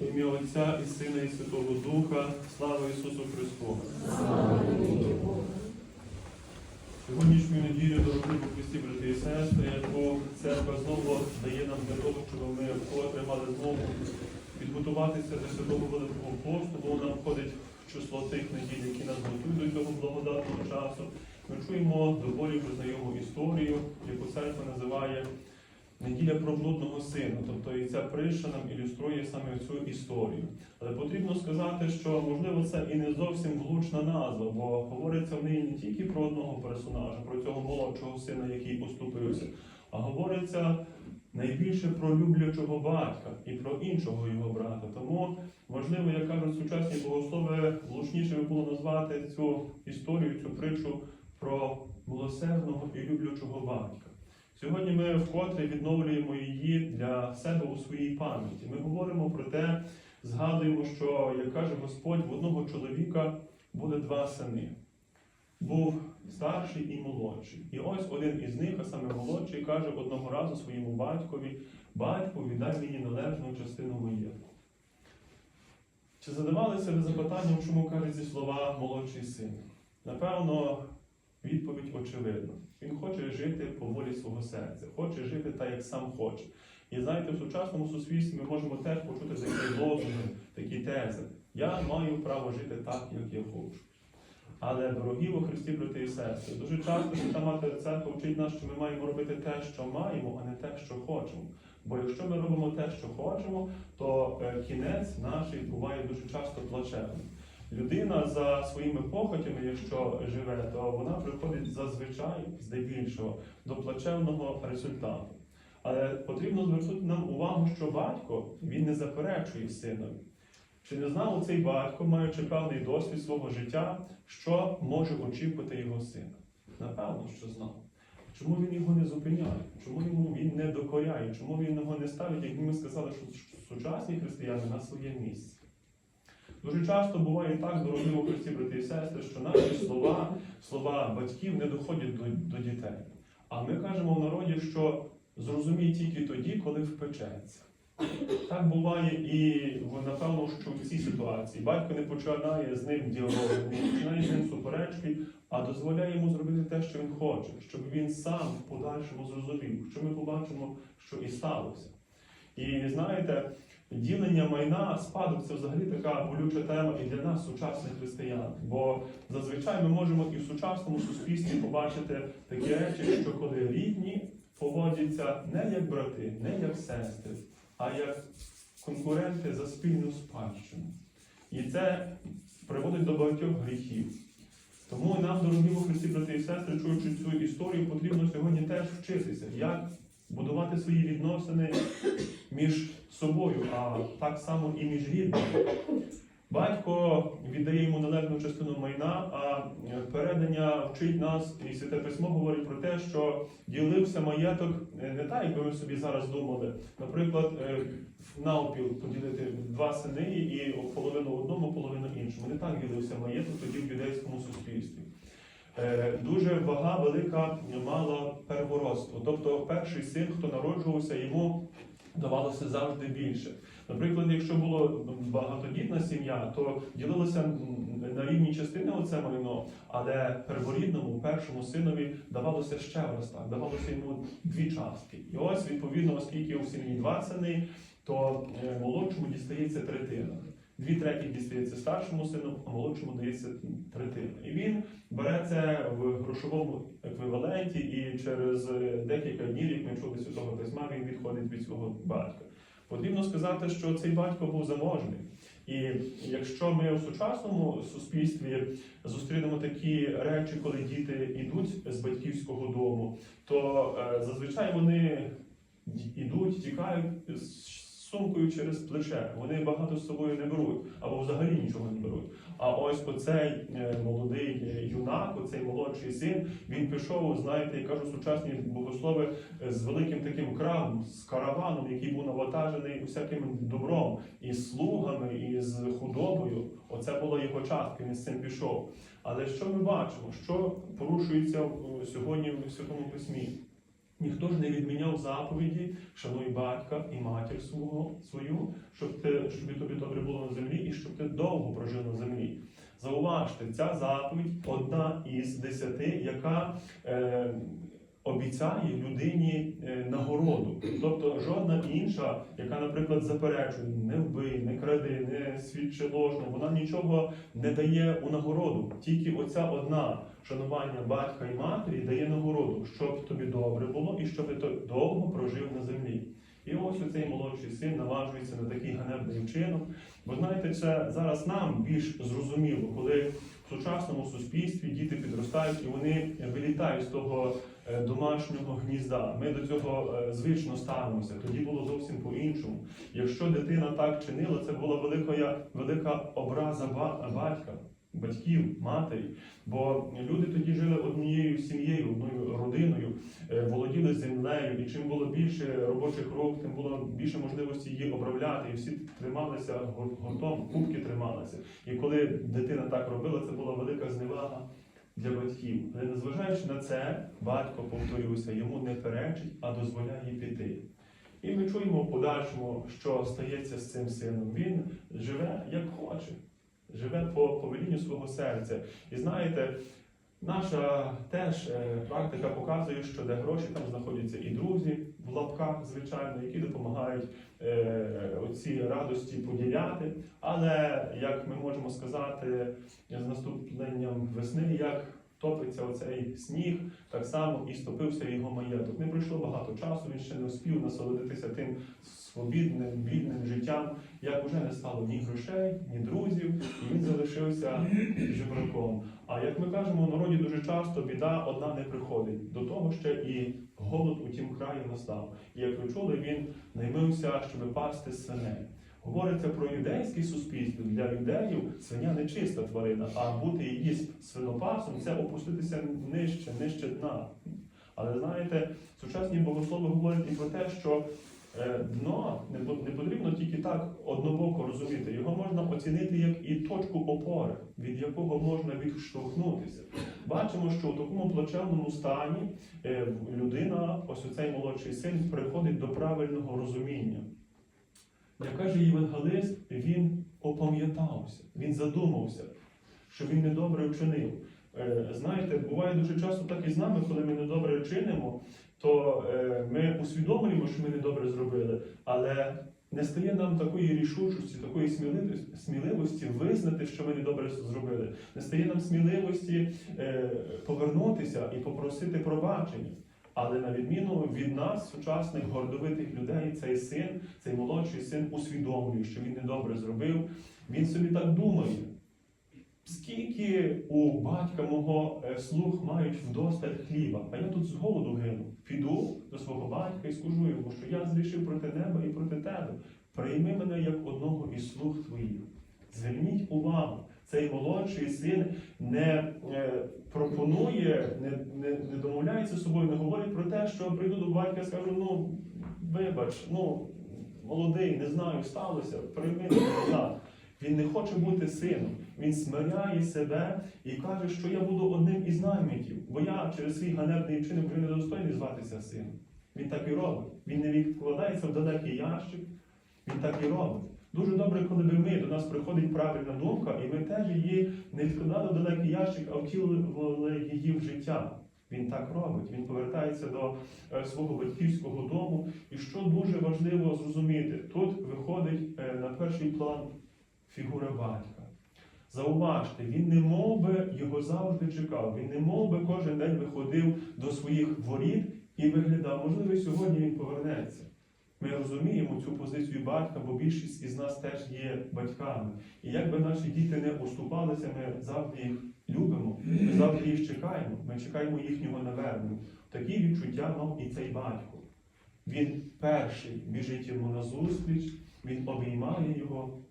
Ім'я Отця і Сина, і Святого Духа, слава Ісусу Христу! Сьогоднішню неділю, дорогі Христі, брати і сестри, яку церква знову дає нам для того, щоб ми вкотре мали змогу підготуватися до святого Великого посту, бо вона входить в число тих неділь, які нас готують до цього благодатного часу. Ми чуємо доволі вже знайому історію, яку церква називає неділя про блудного сина. Тобто і ця притча нам ілюструє саме цю історію. Але потрібно сказати, що можливо це і не зовсім влучна назва, бо говориться в неї не тільки про одного персонажа, про цього молодшого сина, який поступився, а говориться найбільше про люблячого батька і про іншого його брата. Тому, можливо, як кажуть сучасні богослови, влучніше би було назвати цю історію, цю притчу про милосердного і люблячого батька. Сьогодні ми вкотре відновлюємо її для себе у своїй пам'яті. Ми говоримо про те, згадуємо, що, як каже Господь, в одного чоловіка були два сини. Був старший і молодший. І ось один із них, а саме молодший, каже одного разу своєму батькові: Батько, віддай мені належну частину маєтку. Чи задавалися ви запитанням, чому каже ці слова молодший син? Напевно, відповідь очевидна. Він хоче жити по волі свого серця, хоче жити так, як сам хоче. І знаєте, в сучасному суспільстві ми можемо теж почути такі лозунги, такі тези. Я маю право жити так, як я хочу. Але, дорогі во Христі, брати і сестри, дуже часто Свята Мати Церква вчить нас, що ми маємо робити те, що маємо, а не те, що хочемо. Бо якщо ми робимо те, що хочемо, то е, кінець наш буває дуже часто плачевним. Людина за своїми похотями, якщо живе, то вона приходить зазвичай здебільшого до плачевного результату. Але потрібно звернути нам увагу, що батько він не заперечує синові. Чи не знав цей батько, маючи певний досвід свого життя, що може очікувати його сина? Напевно, що знав. Чому він його не зупиняє? Чому йому він не докоряє? Чому він його не ставить, як ми сказали, що сучасні християни на своє місце? Дуже часто буває так, дорогі Христі, брати і сестри, що наші слова, слова батьків не доходять до, до дітей. А ми кажемо в народі, що зрозумій тільки тоді, коли впечеться. Так буває і напевно, що в цій ситуації батько не починає з ним діалог, не починає з ним суперечки, а дозволяє йому зробити те, що він хоче, щоб він сам в подальшому зрозумів, що ми побачимо, що і сталося. І знаєте, ділення майна, спадок це взагалі така болюча тема і для нас, сучасних християн. Бо зазвичай ми можемо і в сучасному суспільстві побачити такі речі, що коли рідні поводяться не як брати, не як сестри, а як конкуренти за спільну спадщину. І це приводить до багатьох гріхів. Тому нам, дорогі у Христі, брати і сестри, чуючи цю історію, потрібно сьогодні теж вчитися, як будувати свої відносини між собою, а так само і між рідними. Батько віддає йому належну частину майна, а передання вчить нас, і Святе Письмо говорить про те, що ділився маєток не так, як ми собі зараз думали. Наприклад, е, навпіл поділити два сини і половину одному, половину іншому. Не так ділився маєток тоді в юдейському суспільстві. Е, Дуже вага велика мала первородство. Тобто перший син, хто народжувався, йому давалося завжди більше. Наприклад, якщо була багатодітна сім'я, то ділилося на рівні частини оце майно, але перворідному, першому синові давалося ще раз так, давалося йому дві частки. І ось, відповідно, оскільки у сім'ї два сини, то е, молодшому дістається третина. Дві треті дістається старшому сину, а молодшому дається третина. І він бере це в грошовому еквіваленті, і через декілька днів, як ми чули святого письма, він відходить від свого батька. Потрібно сказати, що цей батько був заможний. І якщо ми у сучасному суспільстві зустрінемо такі речі, коли діти йдуть з батьківського дому, то е, зазвичай вони йдуть, тікають з сумкою через плече. Вони багато з собою не беруть або взагалі нічого не беруть. А ось оцей е, молодий е, юнак, оцей молодший син, він пішов, знаєте, я кажу, сучасні богослови е, з великим таким кравом, з караваном, який був навантажений усяким добром, і слугами, і з худобою. Оце була його частка, він з цим пішов. Але що ми бачимо? Що порушується сьогодні в Святому Письмі? Ніхто ж не відміняв заповіді, шануй батька і матір свого свою, щоб ти щоб тобі добре було на землі і щоб ти довго прожив на землі. Зауважте, ця заповідь одна із десяти, яка е, обіцяє людині е, нагороду. Тобто жодна інша, яка, наприклад, заперечує, не вбий, не кради, не свідчи ложно, вона нічого не дає у нагороду. Тільки оця одна шанування батька і матері дає нагороду, щоб тобі добре було і щоб ти довго прожив на землі. І ось оцей молодший син наважується на такий ганебний вчинок. Бо знаєте, це зараз нам більш зрозуміло, коли в сучасному суспільстві діти підростають і вони вилітають з того домашнього гнізда. Ми до цього е, звично ставимося. Тоді було зовсім по-іншому. Якщо дитина так чинила, це була велика, велика образа батька. Батьків, матері, бо люди тоді жили однією сім'єю, одною родиною, е, володіли землею, і чим було більше робочих рук, тим було більше можливості її обробляти, і всі трималися гур- гуртом, кубки трималися. І коли дитина так робила, це була велика зневага для батьків. Але незважаючи на це, батько, повторюся, йому не перечить, а дозволяє піти. І ми чуємо в подальшому, що стається з цим сином. Він живе як хоче, живе по повелінню свого серця. І знаєте, наша теж е, практика показує, що де гроші там знаходяться і друзі в лапках, звичайно, які допомагають е, оці радості поділяти. Але як ми можемо сказати, з наступленням весни, як топиться оцей сніг, так само і стопився його маєток. Не пройшло багато часу, він ще не успів насолодитися тим свобідним, вільним життям, як уже не стало ні грошей, ні друзів, і він залишився жебраком. А як ми кажемо, в народі дуже часто біда одна не приходить. До того ще і голод у тім краї настав. І як ви чули, він наймився, щоб пасти свиней. Говориться про юдейське суспільство. Для юдеїв свиня не чиста тварина, а бути її свинопасом це опуститися нижче, нижче дна. Але знаєте, сучасні богослови говорять і про те, що е, дно не потрібно тільки так однобоко розуміти. Його можна оцінити як і точку опори, від якого можна відштовхнутися. Бачимо, що у такому плачевному стані е, людина, ось оцей молодший син, приходить до правильного розуміння. Як каже євангелист, він опам'ятався, він задумався, що він недобре вчинив. Е, Знаєте, буває дуже часто так і з нами, коли ми недобре чинимо, то е, ми усвідомлюємо, що ми недобре зробили, але не стає нам такої рішучості, такої сміливості, сміливості визнати, що ми недобре зробили. Не стає нам сміливості е, повернутися і попросити пробачення. Але на відміну від нас, сучасних гордовитих людей, цей син, цей молодший син усвідомлює, що він недобре зробив. Він собі так думає. Скільки у батька мого е, слуг мають вдосталь хліба, а я тут з голоду гину. Піду до свого батька і скажу йому, що я зрішив проти неба і проти тебе. Прийми мене як одного із слуг твоїх. Зверніть увагу, цей молодший син не е, пропонує, не, не, не домовляється з собою, не говорить про те, що прийду до батька і скажу, ну вибач, ну молодий, не знаю, сталося, прийми назад. Він не хоче бути сином. Він смиряє себе і каже, що я буду одним із наймитів, бо я через свій ганебний вчинок вже не достойний зватися сином. Він так і робить. Він не відкладається в далекий ящик, він так і робить. Дуже добре, коли би ми до нас приходить правильна думка, і ми теж її не відкладали в далекий ящик, а втілили її в життя. Він так робить. Він повертається до е, свого батьківського дому. І що дуже важливо зрозуміти, тут виходить е, на перший план фігура батька. Зауважте, він не мов би його завжди чекав, він не мов би кожен день виходив до своїх воріт і виглядав, можливо, сьогодні він повернеться. Ми розуміємо цю позицію батька, бо більшість із нас теж є батьками. І як би наші діти не уступалися, ми завжди їх любимо, ми завжди їх чекаємо, ми чекаємо їхнього навернення. Такі відчуття мав і цей батько. Він перший біжить йому назустріч, він обіймає його.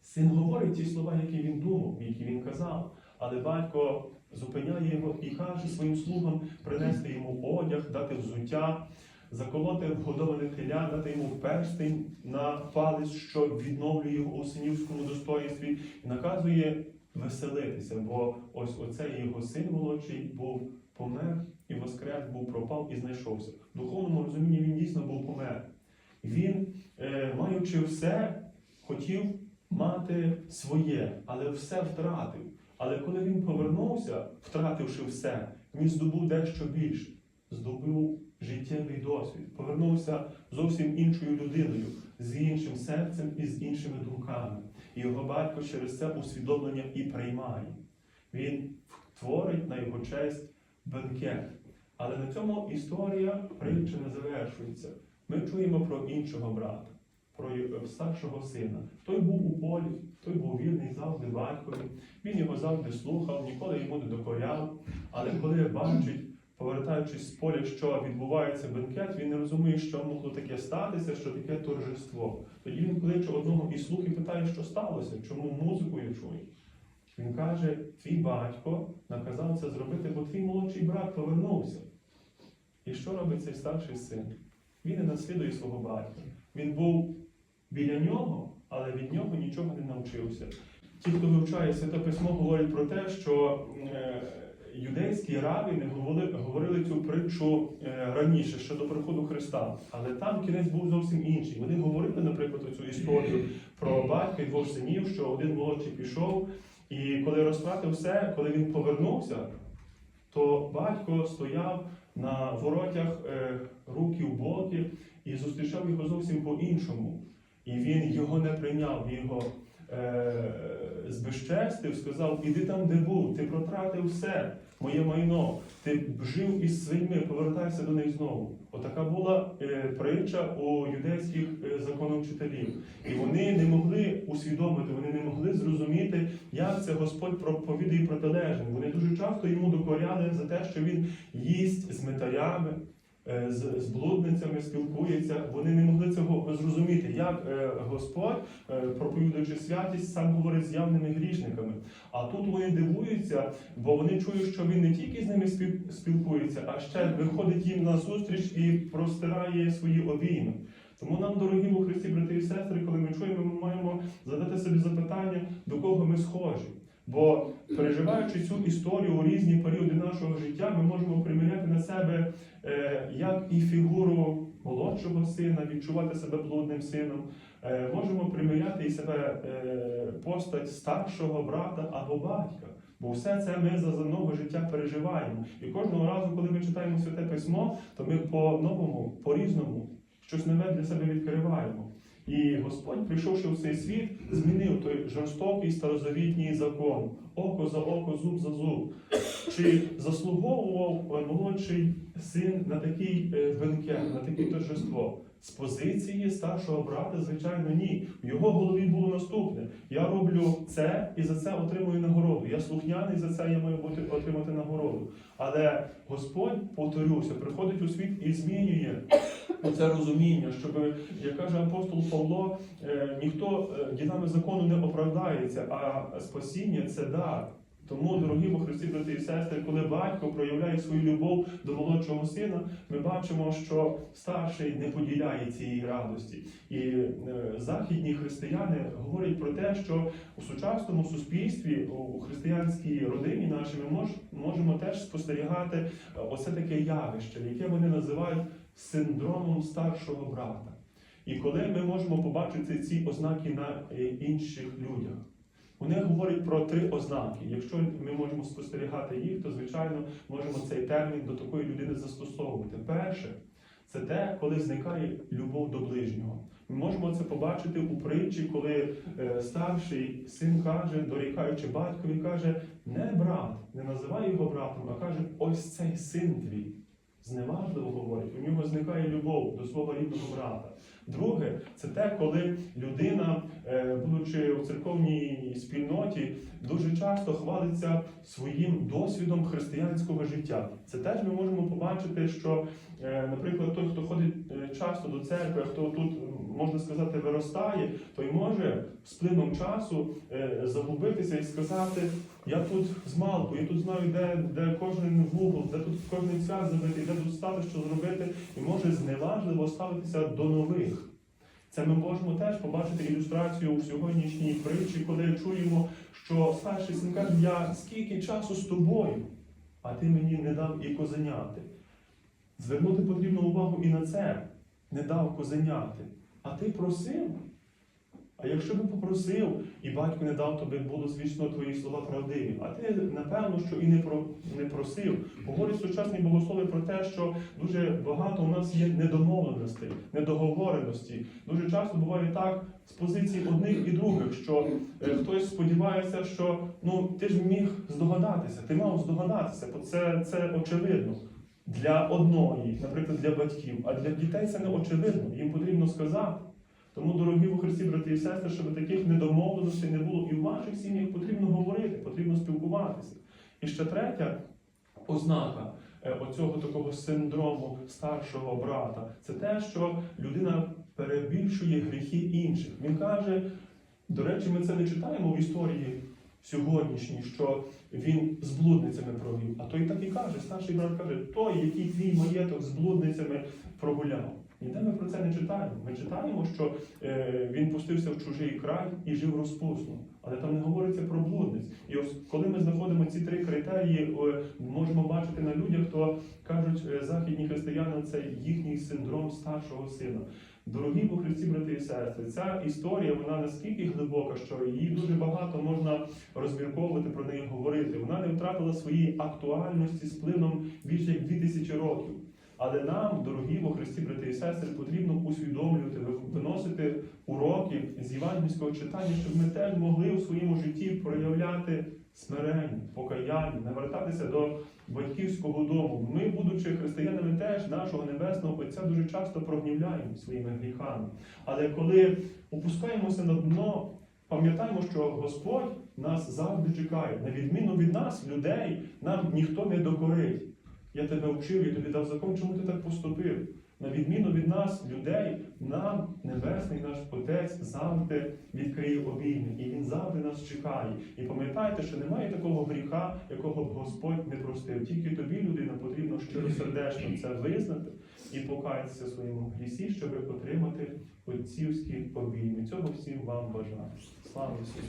Син говорить ті слова, які він думав, які він казав, але батько зупиняє його і каже своїм слугам принести йому одяг, дати взуття, заколоти вгодоване теля, дати йому перстень на палець, що відновлює у синівському достоїнстві, і наказує веселитися, бо ось оцей його син молодший був помер і воскрес, був пропав і знайшовся. В духовному розумінні він дійсно був помер. Він, е, маючи все, хотів мати своє, але все втратив. Але коли він повернувся, втративши все, він здобув дещо більше, здобув життєвий досвід, повернувся зовсім іншою людиною, з іншим серцем і з іншими думками. Його батько через це усвідомлення і приймає. Він творить на його честь бенкет. Але на цьому історія притча не завершується. Ми чуємо про іншого брата, про старшого сина. Той був у полі, той був вірний завжди батькові. Він його завжди слухав, ніколи йому не докоряв. Але коли бачить, повертаючись з поля, що відбувається бенкет, він не розуміє, що могло таке статися, що таке торжество. Тоді він кличе одного із слуг і питає, що сталося, чому музику я чую. Він каже: твій батько наказав це зробити, бо твій молодший брат повернувся. І що робить цей старший син? Він не наслідує свого батька. Він був біля нього, але від нього нічого не навчився. Ті, хто вивчає святе письмо, говорять про те, що юдейські равіни говорили, говорили цю притчу е, раніше, ще до приходу Христа. Але там кінець був зовсім інший. Вони говорили, наприклад, цю історію про батька і двох синів, що один молодший пішов, і коли розтратив все, коли він повернувся, то батько стояв на воротях е, руки в боки і зустрічав його зовсім по-іншому. І він його не прийняв, його збезчестив, сказав: іди там, де був, ти протратив все, моє майно, ти жив із свиньми, повертайся до них знову. Отака була е, притча у юдейських е, законовчителів. І вони не могли усвідомити, вони не могли зрозуміти, як це Господь проповідає протилежним. Вони дуже часто йому докоряли за те, що він їсть з метарями, е, з, з блудницями спілкується. Вони не могли цього зрозуміти, як е, Господь, е, проповідуючи святість, сам говорить з явними грішниками. А тут вони дивуються, бо вони чують, що він не тільки з ними спілкується, а ще виходить їм на зустріч і простирає свої обійми. Тому нам, дорогі у Христі, брати і сестри, коли ми чуємо, ми маємо задати собі запитання, до кого ми схожі. Бо переживаючи цю історію у різні періоди нашого життя, ми можемо приміряти на себе е, як і фігуру молодшого сина, відчувати себе блудним сином. Е, можемо приміряти і себе е, постать старшого брата або батька. Бо все це ми за нове життя переживаємо. І кожного разу, коли ми читаємо святе письмо, то ми по-новому, по-різному щось нове для себе відкриваємо. І Господь, прийшовши в цей світ, змінив той жорстокий старозавітній закон око за око, зуб за зуб. Чи заслуговував е, молодший син на такий бенкет, на таке торжество? З позиції старшого брата, звичайно, ні. В його голові було наступне: я роблю це і за це отримую нагороду. Я слухняний за це я маю бути отримати нагороду. Але Господь, повторюся, приходить у світ і змінює це розуміння, щоб, як каже апостол Павло, е, ніхто е, ділами закону не оправдається, а спасіння це дар. Тому, дорогі во Христі, брати і сестри, коли батько проявляє свою любов до молодшого сина, ми бачимо, що старший не поділяє цієї радості. І е, західні християни говорять про те, що у сучасному суспільстві, у християнській родині нашій, ми мож, можемо теж спостерігати е, оце таке явище, яке вони називають синдромом старшого брата. І коли ми можемо побачити ці ознаки на е, інших людях. Вони говорять про три ознаки. Якщо ми можемо спостерігати їх, то звичайно можемо цей термін до такої людини застосовувати. Перше, це те, коли зникає любов до ближнього. Ми можемо це побачити у притчі, коли е, старший син каже, дорікаючи батькові, каже: не брат, не називай його братом, а каже, ось цей син твій. Зневажливо говорить, у нього зникає любов до свого рідного брата. Друге, це те, коли людина, е, будучи в церковній спільноті, дуже часто хвалиться своїм досвідом християнського життя. Це теж ми можемо побачити, що, е, наприклад, той, хто ходить е, часто до церкви, хто тут, можна сказати, виростає, той може з плином часу е, загубитися і сказати: я тут з малку, я тут знаю, де, де кожен вугол, де тут кожен цвях забитий, де тут стати, що зробити, і може зневажливо ставитися до нових. Це ми можемо теж побачити ілюстрацію в сьогоднішній притчі, коли чуємо, що старший син каже, я скільки часу з тобою, а ти мені не дав і козеняти. Звернути потрібно увагу і на це. Не дав козеняти. А ти просив, А якщо би попросив, і батько не дав, тобі було звісно твої слова правдиві. А ти напевно, що і не про не просив. Говорять сучасні богослови про те, що дуже багато у нас є недомовленостей, недоговореності. Дуже часто буває так з позиції одних і других, що е, хтось сподівається, що ну ти ж міг здогадатися, ти мав здогадатися, бо це, це очевидно. Для одної, наприклад, для батьків, а для дітей це не очевидно. Їм потрібно сказати. Тому, дорогі у Христі, брати і сестри, щоб таких недомовленостей не було і в ваших сім'ях потрібно говорити, потрібно спілкуватися. І ще третя ознака е, оцього такого синдрому старшого брата це те, що людина перебільшує гріхи інших. Він каже, до речі, ми це не читаємо в історії сьогоднішній, що він з блудницями провів. А той так і каже, старший брат каже, той, який твій маєток з блудницями прогуляв. Ніде ми про це не читаємо. Ми читаємо, що е, він пустився в чужий край і жив розпусно. Але там не говориться про блудниць. І ось коли ми знаходимо ці три критерії, е, можемо бачити на людях, то кажуть е, західні християни, це їхній синдром старшого сина. Дорогі у Христі, брати і сестри, ця історія вона наскільки глибока, що її дуже багато можна розмірковувати про неї говорити. Вона не втратила своєї актуальності з плином більш як 2000 років. Але нам, дорогі во Христі, брати і сестри, потрібно усвідомлювати, виносити уроки з євангельського читання, щоб ми теж могли у своєму житті проявляти смирення, покаяння, навертатися до батьківського дому. Ми, будучи християнами, теж нашого небесного Отця дуже часто прогнівляємо своїми гріхами. Але коли опускаємося на дно, пам'ятаємо, що Господь нас завжди чекає. На відміну від нас, людей, нам ніхто не докорить. Я тебе вчив, я тобі дав закон, чому ти так поступив? На відміну від нас, людей, нам Небесний наш Отець завжди відкриє обійми, і Він завжди нас чекає. І пам'ятайте, що немає такого гріха, якого б Господь не простив. Тільки тобі, людина, потрібно щиросердечно це визнати і покаятися своєму грісі, щоб отримати отцівські обійми. Цього всім вам бажаю. Слава Ісусу!